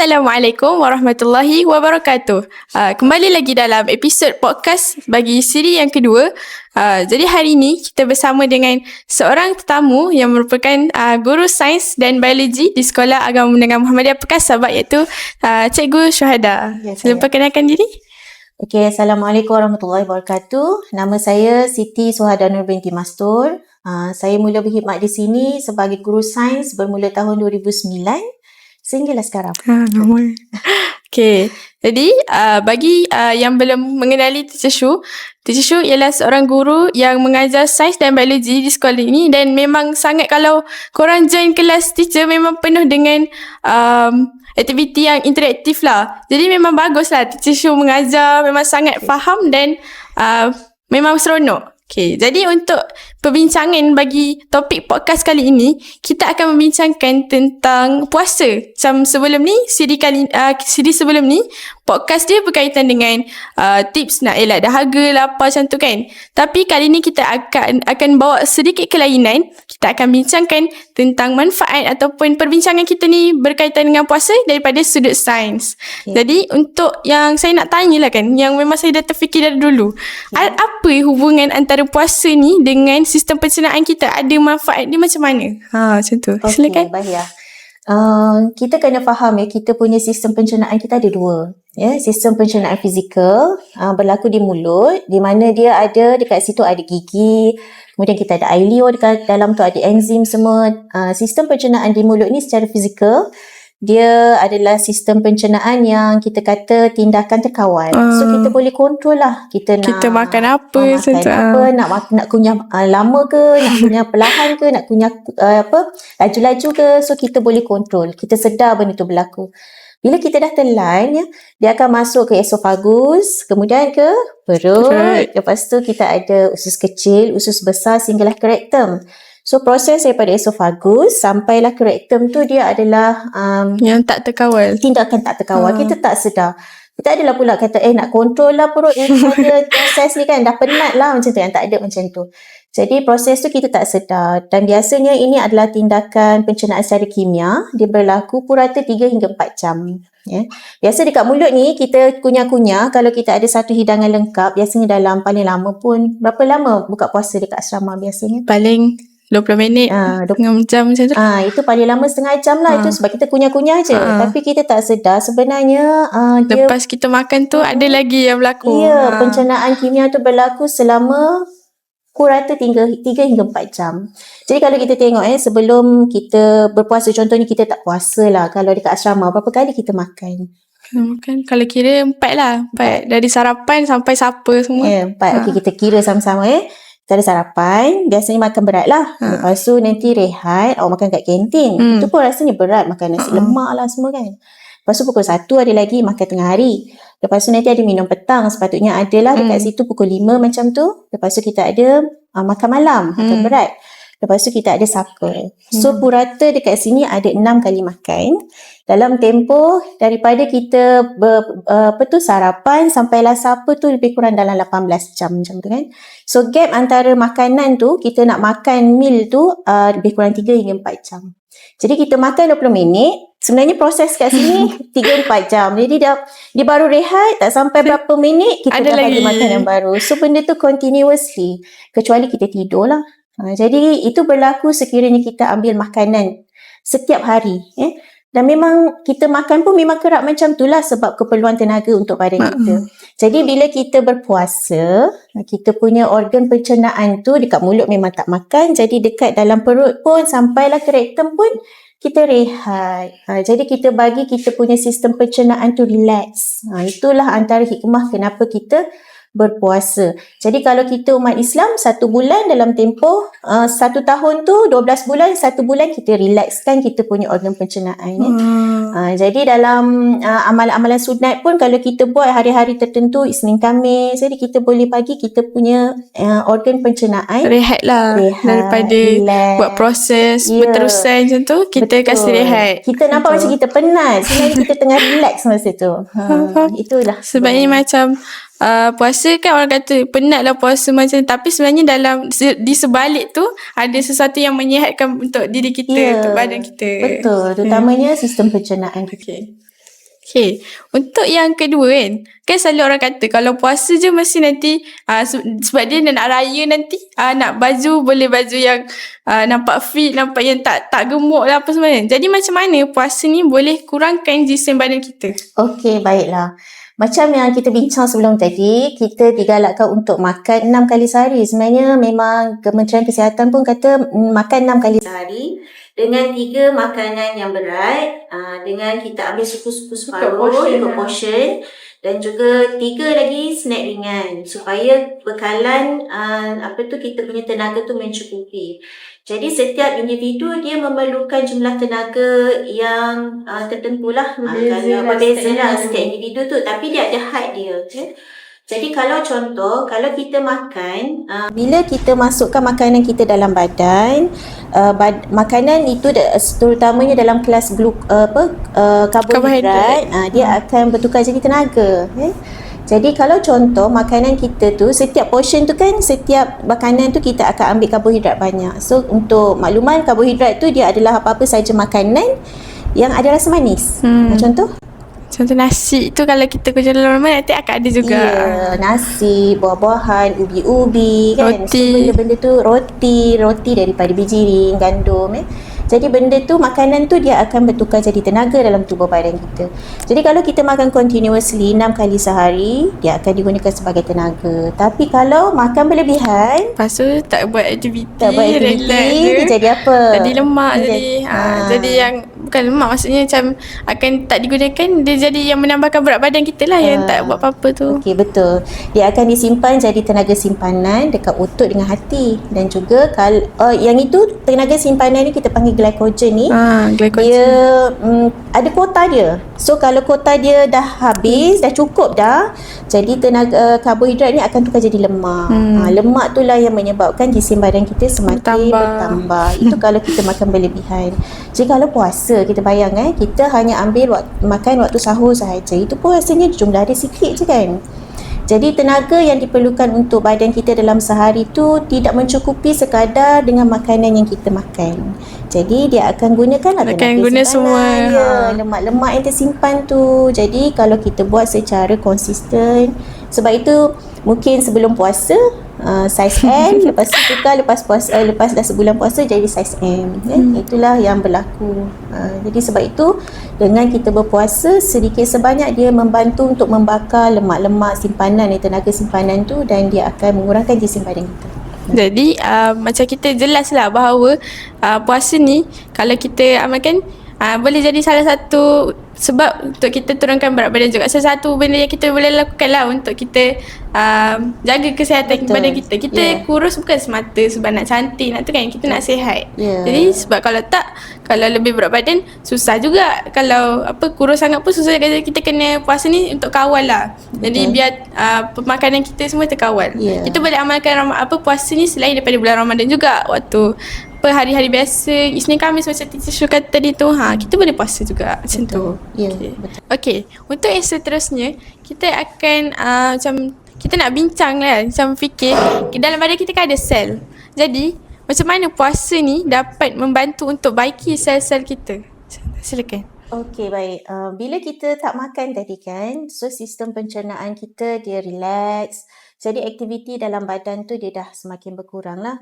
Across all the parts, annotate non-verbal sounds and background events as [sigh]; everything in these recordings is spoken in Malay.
Assalamualaikum warahmatullahi wabarakatuh. Uh, kembali lagi dalam episod podcast bagi siri yang kedua. Uh, jadi hari ini kita bersama dengan seorang tetamu yang merupakan uh, guru sains dan biologi di Sekolah Agama Menengah Muhammadiyah Pekas Sabak iaitu uh, Cikgu Syuhada. Ya, Sila perkenalkan diri. Okey, Assalamualaikum warahmatullahi wabarakatuh. Nama saya Siti Suhada Nur binti Mastur. Uh, saya mula berkhidmat di sini sebagai guru sains bermula tahun 2009 sehinggalah sekarang. [laughs] Ha, nama. Okay. Jadi, uh, bagi uh, yang belum mengenali Teacher Shu, Teacher Shu ialah seorang guru yang mengajar sains dan biologi di sekolah ini dan memang sangat kalau korang join kelas teacher memang penuh dengan um, aktiviti yang interaktif lah. Jadi memang bagus lah Teacher Shu mengajar, memang sangat faham dan uh, memang seronok. Okay, jadi untuk perbincangan bagi topik podcast kali ini, kita akan membincangkan tentang puasa. Macam sebelum ni, siri kali uh, siri sebelum ni, podcast dia berkaitan dengan uh, tips nak elak dahaga lah apa macam tu kan. Tapi kali ni kita akan akan bawa sedikit kelainan. Kita akan bincangkan tentang manfaat ataupun perbincangan kita ni berkaitan dengan puasa daripada sudut sains. Okay. Jadi untuk yang saya nak tanya lah kan, yang memang saya dah terfikir dari dulu. A- Apa hubungan antara puasa ni dengan sistem pencernaan kita? Ada manfaat dia macam mana? Ha, macam tu. Okey, Silakan. baik ya. Uh, kita kena faham ya, kita punya sistem pencernaan kita ada dua. Ya, sistem pencernaan fizikal uh, berlaku di mulut di mana dia ada dekat situ ada gigi, kemudian kita ada ileo dekat dalam tu ada enzim semua. Uh, sistem pencernaan di mulut ni secara fizikal dia adalah sistem pencernaan yang kita kata tindakan terkawal. So Ah. kita boleh kontrol lah kita nak Kita makan apa Ah, macam makan apa, nak mak- nak kunyah uh, lama ke, nak kunyah [laughs] perlahan ke, nak kunyah uh, apa, laju-laju ke. So kita boleh kontrol. Kita sedar benda tu berlaku. Bila kita dah telan ya, dia akan masuk ke esofagus, kemudian ke perut, Perut. lepas tu kita ada usus kecil, usus besar sehinggalah ke rektum. So proses daripada esofagus sampailah ke rektum tu dia adalah um, Yang tak terkawal. tindakan tak terkawal. Ah. Kita tak sedar. Kita adalah pula kata, eh nak kontrol lah perut ni pada [laughs] proses ni kan. Dah penat lah macam tu. Yang tak ada macam tu. Jadi proses tu kita tak sedar. Dan biasanya ini adalah tindakan pencernaan secara kimia. Dia berlaku purata 3 hingga 4 jam. Ya. Biasa dekat mulut ni kita kunyah-kunyah. Kalau kita ada satu hidangan lengkap, biasanya dalam paling lama pun. Berapa lama buka puasa dekat asrama biasanya? Paling 20 minit. Ah, Tengah jam macam tu. Ah itu paling lama setengah jam lah Ah. itu sebab kita kunyah-kunyah je. Ah. Tapi kita tak sedar sebenarnya ah, dia Lepas kita makan tu ada lagi yang berlaku. Ya, Ha. pencernaan kimia tu berlaku selama purata 3, 3 hingga 4 jam. Jadi kalau kita tengok eh sebelum kita berpuasa contohnya kita tak puasa lah kalau dekat asrama berapa kali kita makan? Makan kalau kira empat lah. Empat. Dari sarapan sampai sapa semua. Ya, empat. Ha. Okey kita kira sama-sama eh. Kita ada sarapan, biasanya makan berat lah. Ha. Lepas tu nanti rehat, awak makan kat kantin. Hmm. Itu pun rasanya berat, makan nasi Ha. lemak lah semua kan. Lepas tu pukul 1 ada lagi makan tengah hari. Lepas tu nanti ada minum petang, sepatutnya ada lah dekat Hmm. situ pukul 5 macam tu. Lepas tu kita ada uh, makan malam, makan Hmm. berat. Lepas tu kita ada supper. So Hmm. purata dekat sini ada 6 kali makan. Dalam tempoh daripada kita ber, uh, apa tu sarapan sampailah supper tu lebih kurang dalam 18 jam macam tu kan. So gap antara makanan tu kita nak makan meal tu uh, lebih kurang 3 hingga 4 jam. Jadi kita makan 20 minit, sebenarnya proses kat sini [laughs] 3-4 jam. Jadi dia, dia baru rehat, tak sampai berapa minit, kita Ada dah bagi lagi. makan yang baru. So benda tu continuously. Kecuali kita tidur lah. Ha, jadi itu berlaku sekiranya kita ambil makanan setiap hari. Eh? Dan memang kita makan pun memang kerap macam tu lah sebab keperluan tenaga untuk badan Mm-mm. kita. Jadi bila kita berpuasa, kita punya organ pencernaan tu dekat mulut memang tak makan. Jadi dekat dalam perut pun sampailah ke rektum pun kita rehat. Ha, jadi kita bagi kita punya sistem pencernaan tu relax. Ha, itulah antara hikmah kenapa kita berpuasa. Jadi kalau kita umat Islam satu bulan dalam tempoh uh, satu tahun tu 12 bulan satu bulan kita relaxkan kita punya organ pencernaan ya. Hmm. Uh, jadi dalam uh, amalan-amalan sunat pun kalau kita buat hari-hari tertentu Isnin Khamis jadi kita boleh bagi kita punya uh, organ pencernaan Rehat lah. rehat, Daripada relax. buat proses Ya. berterusan macam tu, kita Betul. kasih rehat. Kita nampak macam kita penat sebenarnya kita tengah relax masa tu. [laughs] Ha, faham. itulah. Sebabnya macam uh, puasa kan orang kata penat lah puasa macam tapi sebenarnya dalam di sebalik tu ada sesuatu yang menyihatkan untuk diri kita, Ya, untuk badan kita. Betul, terutamanya sistem pencernaan kita. Okay. Okay. Untuk yang kedua kan. Kan selalu orang kata kalau puasa je mesti nanti uh, sebab dia nak raya nanti uh, nak baju boleh baju yang uh, nampak fit, nampak yang tak tak gemuk lah apa semua kan. Jadi macam mana puasa ni boleh kurangkan jisim badan kita? Okey, baiklah. Macam yang kita bincang sebelum tadi, kita digalakkan untuk makan 6 kali sehari. Sebenarnya memang Kementerian Kesihatan pun kata mm, makan 6 kali sehari dengan tiga makanan yang berat uh, dengan kita ambil suku-suku separuh portion ikut lah. portion dan juga tiga lagi snack ringan supaya bekalan uh, apa tu kita punya tenaga tu mencukupi. Jadi setiap individu dia memerlukan jumlah tenaga yang uh, tertentu lah. Berbeza lah berbeza setiap individu. setiap individu tu tapi dia ada had dia. Okay? Jadi kalau contoh, kalau kita makan, uh, bila kita masukkan makanan kita dalam badan, uh, bad, makanan itu da- terutamanya dalam kelas glu, uh, apa uh, karbohidrat, Karbohidrat. uh, dia akan bertukar jadi tenaga. Okay? Jadi kalau contoh makanan kita tu setiap portion tu kan setiap makanan tu kita akan ambil karbohidrat banyak. So untuk makluman karbohidrat tu dia adalah apa-apa saja makanan yang ada rasa manis. Hmm. Hmm. Contoh? Contoh nasi tu kalau kita kerja dalam rumah nanti akan ada juga. Ya, nasi, buah-buahan, ubi-ubi kan. Roti. So, benda-benda tu roti, roti daripada biji gandum eh. Jadi benda tu makanan tu dia akan bertukar jadi tenaga dalam tubuh badan kita. Jadi kalau kita makan continuously 6 kali sehari, dia akan digunakan sebagai tenaga. Tapi kalau makan berlebihan, Lepas tu tak buat aktiviti, tak buat aktiviti, dia jadi apa? Jadi lemak Dia jadi. Ha, ha. Jadi yang bukan lemak maksudnya macam akan tak digunakan dia jadi yang menambahkan berat badan kita lah yang Ah. tak buat apa-apa tu. Okey betul. Dia akan disimpan jadi tenaga simpanan dekat otot dengan hati dan juga kal uh, yang itu tenaga simpanan ni kita panggil glycogen ni. Ha, glycogen. Dia mm, ada kuota dia. So kalau kuota dia dah habis, dah cukup dah, jadi tenaga uh, karbohidrat ni akan tukar jadi lemak. Hmm. Ha, lemak itulah yang menyebabkan jisim badan kita semakin Bertambah. bertambah. Itu kalau kita makan berlebihan. Jadi kalau puasa kita bayang eh, kita hanya ambil wak- makan waktu sahur sahaja. Itu pun rasanya jumlah dia sikit je kan. Jadi tenaga yang diperlukan untuk badan kita dalam sehari tu tidak mencukupi sekadar dengan makanan yang kita makan. Jadi dia akan gunakan lah Akan tenaga guna semua. Ya, lemak-lemak yang tersimpan tu. Jadi kalau kita buat secara konsisten sebab itu mungkin sebelum puasa uh, saiz M [laughs] lepas tu tukar lepas puasa uh, lepas dah sebulan puasa jadi saiz M eh? Hmm. itulah yang berlaku uh, jadi sebab itu dengan kita berpuasa sedikit sebanyak dia membantu untuk membakar lemak-lemak simpanan ni tenaga simpanan tu dan dia akan mengurangkan jisim badan kita Jadi uh, macam kita jelas lah bahawa uh, puasa ni kalau kita amalkan uh, boleh jadi salah satu sebab untuk kita turunkan berat badan juga. Salah satu benda yang kita boleh lakukan lah untuk kita uh, jaga kesihatan Betul. badan kita. Kita Yeah. kurus bukan semata sebab nak cantik, nak tu kan. Kita nak sihat. Yeah. Jadi sebab kalau tak, kalau lebih berat badan susah juga. Kalau apa kurus sangat pun susah. Jadi kita kena puasa ni untuk kawal lah. Jadi Betul. biar uh, pemakanan kita semua terkawal. Yeah. Kita boleh amalkan apa puasa ni selain daripada bulan Ramadan juga waktu apa hari-hari biasa Isnin Khamis macam teacher Shu kata tadi tu ha kita boleh puasa juga macam tu. ya Okey. betul Okey, untuk yang seterusnya kita akan uh, macam kita nak bincang lah macam fikir dalam badan kita kan ada sel. Jadi macam mana puasa ni dapat membantu untuk baiki sel-sel kita? Silakan. Okey baik. Uh, bila kita tak makan tadi kan, so sistem pencernaan kita dia relax. Jadi aktiviti dalam badan tu dia dah semakin berkurang lah.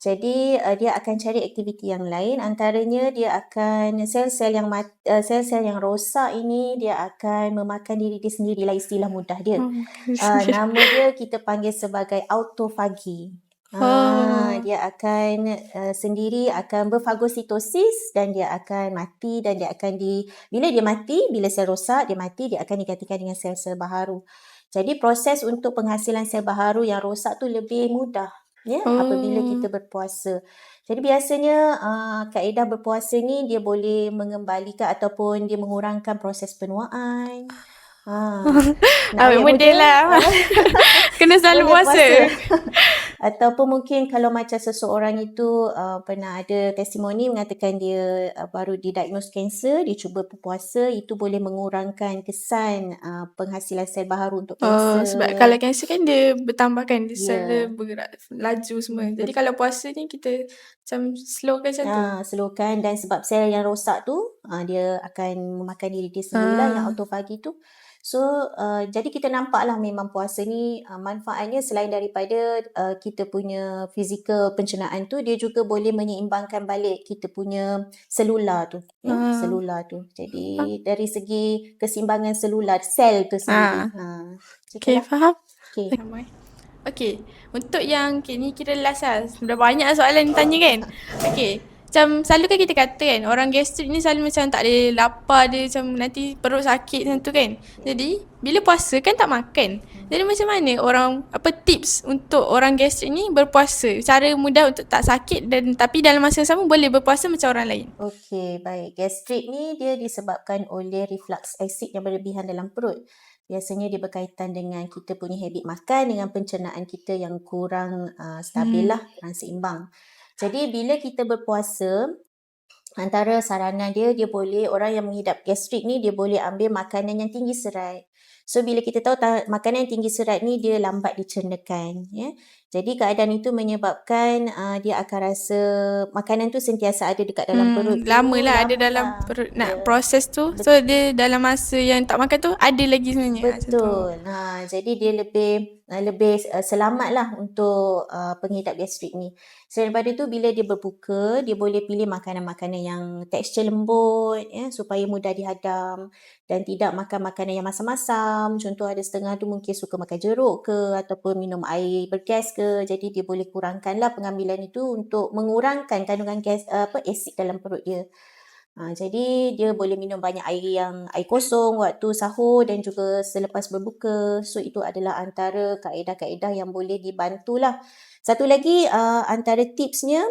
Jadi uh, dia akan cari aktiviti yang lain. Antaranya dia akan sel-sel yang mat, uh, sel-sel yang rosak ini dia akan memakan diri dia sendiri lah istilah mudah dia. Uh, [laughs] nama dia kita panggil sebagai autofagi. Oh. Ah, dia akan uh, sendiri akan berfagositosis dan dia akan mati dan dia akan di bila dia mati, bila sel rosak dia mati dia akan digantikan dengan sel-sel baharu. Jadi proses untuk penghasilan sel baharu yang rosak tu lebih mudah ya Oh. apabila kita berpuasa. Jadi biasanya uh, kaedah berpuasa ni dia boleh mengembalikan ataupun dia mengurangkan proses penuaan. [laughs] Ha. Ambil model lah. [laughs] Kena selalu Boleh puasa. [laughs] Ataupun mungkin kalau macam seseorang itu uh, pernah ada testimoni mengatakan dia uh, baru didiagnose kanser, dia cuba berpuasa, itu boleh mengurangkan kesan uh, penghasilan sel baharu untuk Oh, kanser. sebab kalau kanser kan dia bertambah kan, dia sel Ya. dia bergerak laju semua. Jadi Bet- kalau puasa ni kita macam slow kan macam tu. Ah, slowkan dan sebab sel yang rosak tu ah, dia akan memakan diri dia sendiri lah yang Ah. autofagi tu. So uh, jadi kita nampak lah memang puasa ni uh, manfaatnya selain daripada uh, kita punya fizikal pencernaan tu dia juga boleh menyeimbangkan balik kita punya selular tu ya Ah. selular tu. Jadi dari segi keseimbangan selular sel tu sendiri. Ha. Macam tu Okay, lah. faham? Okay. Okay, untuk yang okay, ni kira last lah. Dah banyak soalan tanya kan. Okay, macam selalu kan kita kata kan orang gastrik ni selalu macam tak ada lapar dia macam nanti perut sakit macam tu kan. Jadi bila puasa kan tak makan. Jadi macam mana orang apa tips untuk orang gastrik ni berpuasa? Cara mudah untuk tak sakit dan tapi dalam masa yang sama boleh berpuasa macam orang lain. Okey, baik. Gastrik ni dia disebabkan oleh reflux asid yang berlebihan dalam perut. Biasanya dia berkaitan dengan kita punya habit makan dengan pencernaan kita yang kurang uh, stabil Hmm. lah, kurang seimbang. Jadi bila kita berpuasa, antara saranan dia, dia boleh, orang yang mengidap gastrik ni, dia boleh ambil makanan yang tinggi serat. So bila kita tahu ta- makanan yang tinggi serat ni dia lambat dicernakan ya. Jadi keadaan itu menyebabkan uh, dia akan rasa makanan tu sentiasa ada dekat dalam perut. Hmm, tu, lama lah ada lama dalam perut nak Ya. proses tu. So dia dalam masa yang tak makan tu ada lagi sebenarnya. Betul. Ha, jadi dia lebih uh, lebih uh, selamat lah untuk uh, pengidap gastrik ni. Selain daripada tu bila dia berbuka, dia boleh pilih makanan-makanan yang tekstur lembut ya supaya mudah dihadam dan tidak makan makanan yang masam-masam. Contoh ada setengah tu mungkin suka makan jeruk ke ataupun minum air bergas ke. Jadi dia boleh kurangkanlah pengambilan itu untuk mengurangkan kandungan gas uh, apa asid dalam perut dia. Ha, jadi dia boleh minum banyak air yang air kosong waktu sahur dan juga selepas berbuka. So itu adalah antara kaedah-kaedah yang boleh dibantulah. Satu lagi uh, antara tipsnya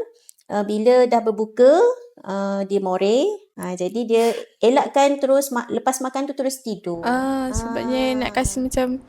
uh, bila dah berbuka uh, dia more. Ha, jadi dia elakkan terus ma- lepas makan tu terus tidur. Ah, sebabnya nak Ah. kasi macam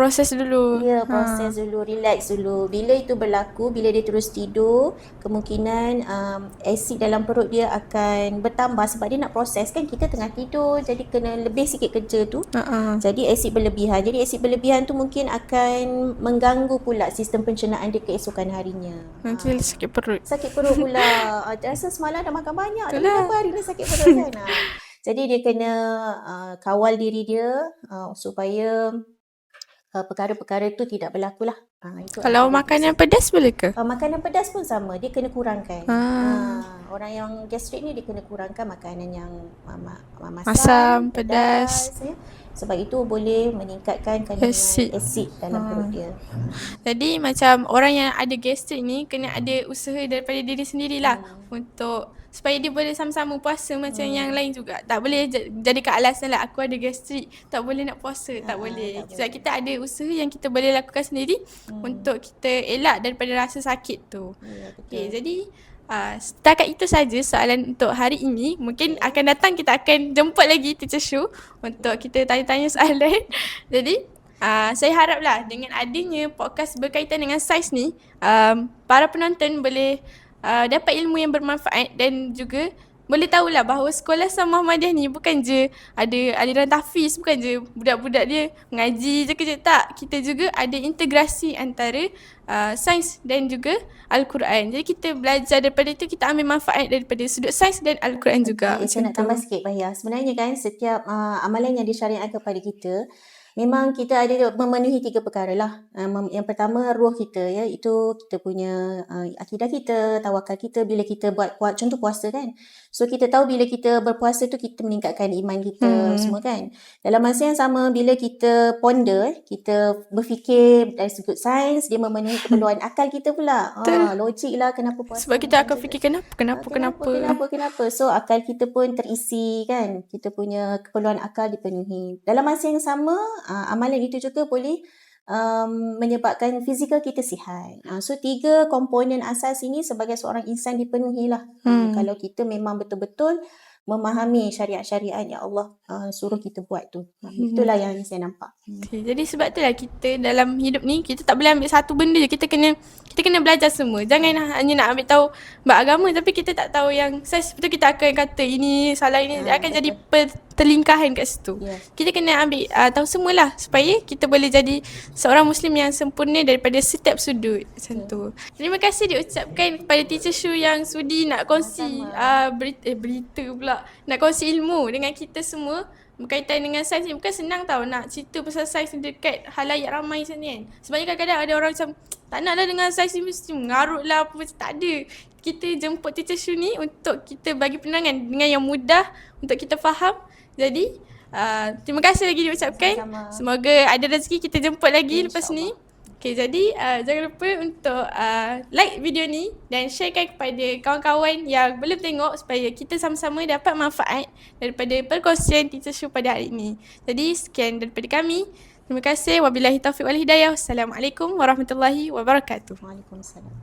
proses dulu. Ya, Ha. proses dulu, relax dulu. Bila itu berlaku, bila dia terus tidur, kemungkinan um, asid dalam perut dia akan bertambah sebab dia nak proses kan kita tengah tidur jadi kena lebih sikit kerja tu. Ha. Ha. Jadi asid berlebihan. Jadi asid berlebihan tu mungkin akan mengganggu pula sistem pencernaan dia keesokan harinya. Nanti sakit perut. Sakit perut pula. Ah, Rasa semalam dah makan banyak. Tapi kenapa hari ni sakit perut kan? Ha. [laughs] Jadi dia kena uh, kawal diri dia uh, supaya uh, perkara-perkara tu tidak berlaku lah. Uh, itu Kalau makanan tips. pedas boleh ke? Uh, makanan pedas pun sama. Dia kena kurangkan. Ah. Uh, orang yang gastrik ni dia kena kurangkan makanan yang uh, ma- ma- masam, Masam, pedas. ya. Sebab itu boleh meningkatkan kandungan Asid. asid dalam Ah. perut dia. Jadi macam orang yang ada gastrik ni kena ada usaha daripada diri sendirilah Hmm. untuk supaya dia boleh sama-sama puasa macam yang lain juga. Tak boleh j- jadikan alasan lah aku ada gastrik, tak boleh nak puasa, tak Ah, boleh. tak Sebab kita ada usaha yang kita boleh lakukan sendiri Hmm. untuk kita elak daripada rasa sakit tu. Ya, betul. Okay, jadi uh, setakat itu saja soalan untuk hari ini. Mungkin akan datang kita akan jemput lagi Teacher Shu untuk kita tanya-tanya soalan. [laughs] jadi uh, saya haraplah dengan adanya podcast berkaitan dengan saiz ni, um, para penonton boleh uh, dapat ilmu yang bermanfaat dan juga boleh tahulah bahawa sekolah Sama Muhammadiyah ni bukan je ada aliran tahfiz, bukan je budak-budak dia mengaji je kerja. Tak, kita juga ada integrasi antara uh, sains dan juga Al-Quran. Jadi kita belajar daripada itu, kita ambil manfaat daripada sudut sains dan Al-Quran juga. Okay, saya nak tambah sikit Bahia. Sebenarnya kan setiap uh, amalan yang disyariatkan kepada kita memang kita ada memenuhi tiga perkara lah. Mem- yang pertama ruh kita ya itu kita punya uh, akidah kita, tawakal kita bila kita buat buat contoh puasa kan. So kita tahu bila kita berpuasa tu kita meningkatkan iman kita Hmm. semua kan. Dalam masa yang sama bila kita ponder, eh, kita berfikir dari sudut sains dia memenuhi keperluan [laughs] akal kita pula. Ah, logik lah kenapa puasa. Sebab kita akan fikir kenapa, kenapa, Ah, kenapa. kenapa, kenapa. So akal kita pun terisi kan. Kita punya keperluan akal dipenuhi. Dalam masa yang sama, uh, amalan itu juga boleh um, menyebabkan fizikal kita sihat. Uh, so tiga komponen asas ini sebagai seorang insan dipenuhi lah. Hmm. Uh, kalau kita memang betul-betul memahami syariat-syariat yang Allah uh, suruh kita buat tu. Hmm. Itulah yang saya nampak. Hmm. Okay, jadi sebab tu lah kita dalam hidup ni kita tak boleh ambil satu benda je. Kita kena kita kena belajar semua. Jangan hanya nak ambil tahu bab agama tapi kita tak tahu yang saya betul kita akan kata ini salah ini Ah, akan betul. jadi pertelingkahan kat situ. Yes. Kita kena ambil uh, tahu semualah supaya kita boleh jadi seorang muslim yang sempurna daripada setiap sudut macam tu. Terima kasih diucapkan kepada teacher Shu yang sudi nak kongsi uh, berita, eh, berita pula, nak kongsi ilmu dengan kita semua berkaitan dengan sains ni bukan senang tau nak cerita pasal sains ni dekat halayak ramai macam ni kan. Sebabnya kadang-kadang ada orang macam tak nak lah dengan sains ni mesti mengarut lah apa macam tak ada. Kita jemput teacher Shu ni untuk kita bagi penangan dengan yang mudah untuk kita faham. Jadi uh, terima kasih lagi diucapkan. Sama-sama. Semoga ada rezeki kita jemput lagi lepas ni. Okay, jadi uh, jangan lupa untuk uh, like video ni dan sharekan kepada kawan-kawan yang belum tengok supaya kita sama-sama dapat manfaat daripada perkongsian Teacher Shu pada hari ini. Jadi sekian daripada kami. Terima kasih. Wabillahi taufiq wal hidayah. Wassalamualaikum warahmatullahi wabarakatuh. Waalaikumsalam.